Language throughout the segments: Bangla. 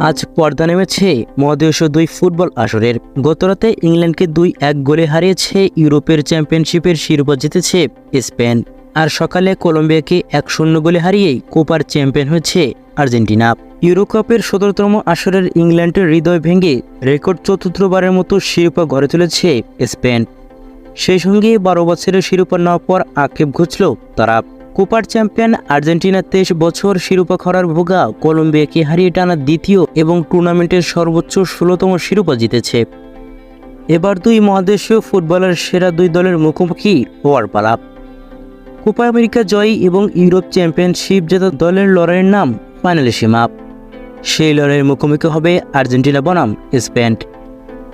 আজ পর্দা নেমেছে মহাদেশীয় দুই ফুটবল আসরের। গতরাতে ইংল্যান্ডকে দুই এক গোলে হারিয়েছে ইউরোপের চ্যাম্পিয়নশিপের শিরোপা জিতেছে স্পেন। আর সকালে কলম্বিয়াকে এক শূন্য গোলে হারিয়েই কোপার চ্যাম্পিয়ন হয়েছে আর্জেন্টিনা। ইউরো কাপের সতেরোতম আসরের ইংল্যান্ডের হৃদয় ভেঙে রেকর্ড চতুর্থবারের মতো শিরোপা গড়ে তুলেছে স্পেন। সেই সঙ্গে বারো বছরের শিরোপা নেওয়ার পর আক্ষেপ ঘুচল তারা। কোপার চ্যাম্পিয়ন আর্জেন্টিনা তেইশ বছর শিরোপা খরার ভোগা কলম্বিয়াকে হারিয়ে টানা দ্বিতীয় এবং টুর্নামেন্টের সর্বোচ্চ ষোলোতম শিরোপা জিতেছে। এবার দুই মহাদেশীয় ফুটবলের সেরা দুই দলের মুখোমুখি হওয়ার পালা। কোপা আমেরিকা জয়ী এবং ইউরোপ চ্যাম্পিয়নশিপ জেতা দলের লড়াইয়ের নাম ফাইনালিসিমা সেই লড়াইয়ের মুখোমুখি হবে আর্জেন্টিনা বনাম, স্পেন।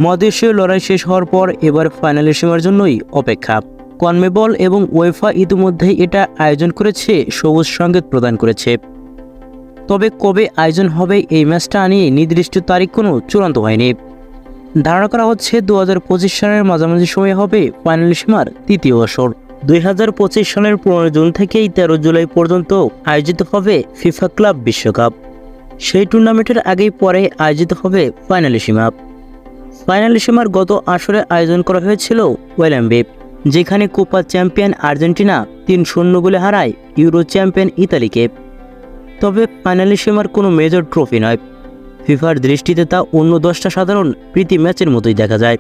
মহাদেশীয় লড়াই শেষ হওয়ার পর এবার ফাইনালিসিমার জন্যই অপেক্ষা। কনমেবল এবং ওয়েফা ইতিমধ্যেই এটা আয়োজন করেছে, সবুজ সংকেত প্রদান করেছে। তবে কবে আয়োজন হবে এই ম্যাচটা নিয়ে নির্দিষ্ট তারিখ কোনো চূড়ান্ত হয়নি। ধারণা করা হচ্ছে দু হাজার পঁচিশ সালের মাঝামাঝি সময় হবে ফাইনাল সীমার তৃতীয় আসর। দুই হাজার পঁচিশ সালের পনেরো জুন থেকেই তেরো জুলাই পর্যন্ত আয়োজিত হবে ফিফা ক্লাব বিশ্বকাপ। সেই টুর্নামেন্টের আগেই পরে আয়োজিত হবে ফাইনাল সীমা। ফাইনাল সীমার গত আসরে আয়োজন করা হয়েছিল ওয়েলাম্বে যেখানে কোপা চ্যাম্পিয়ন আর্জেন্টিনা তিন শূন্য গোলে হারায় ইউরো চ্যাম্পিয়ন ইতালিকে। তবে ফাইনালি সীমার কোনো মেজর ট্রফি নয়। ফিফার দৃষ্টিতে তা অন্য দশটা সাধারণ প্রীতি ম্যাচের মতোই দেখা যায়।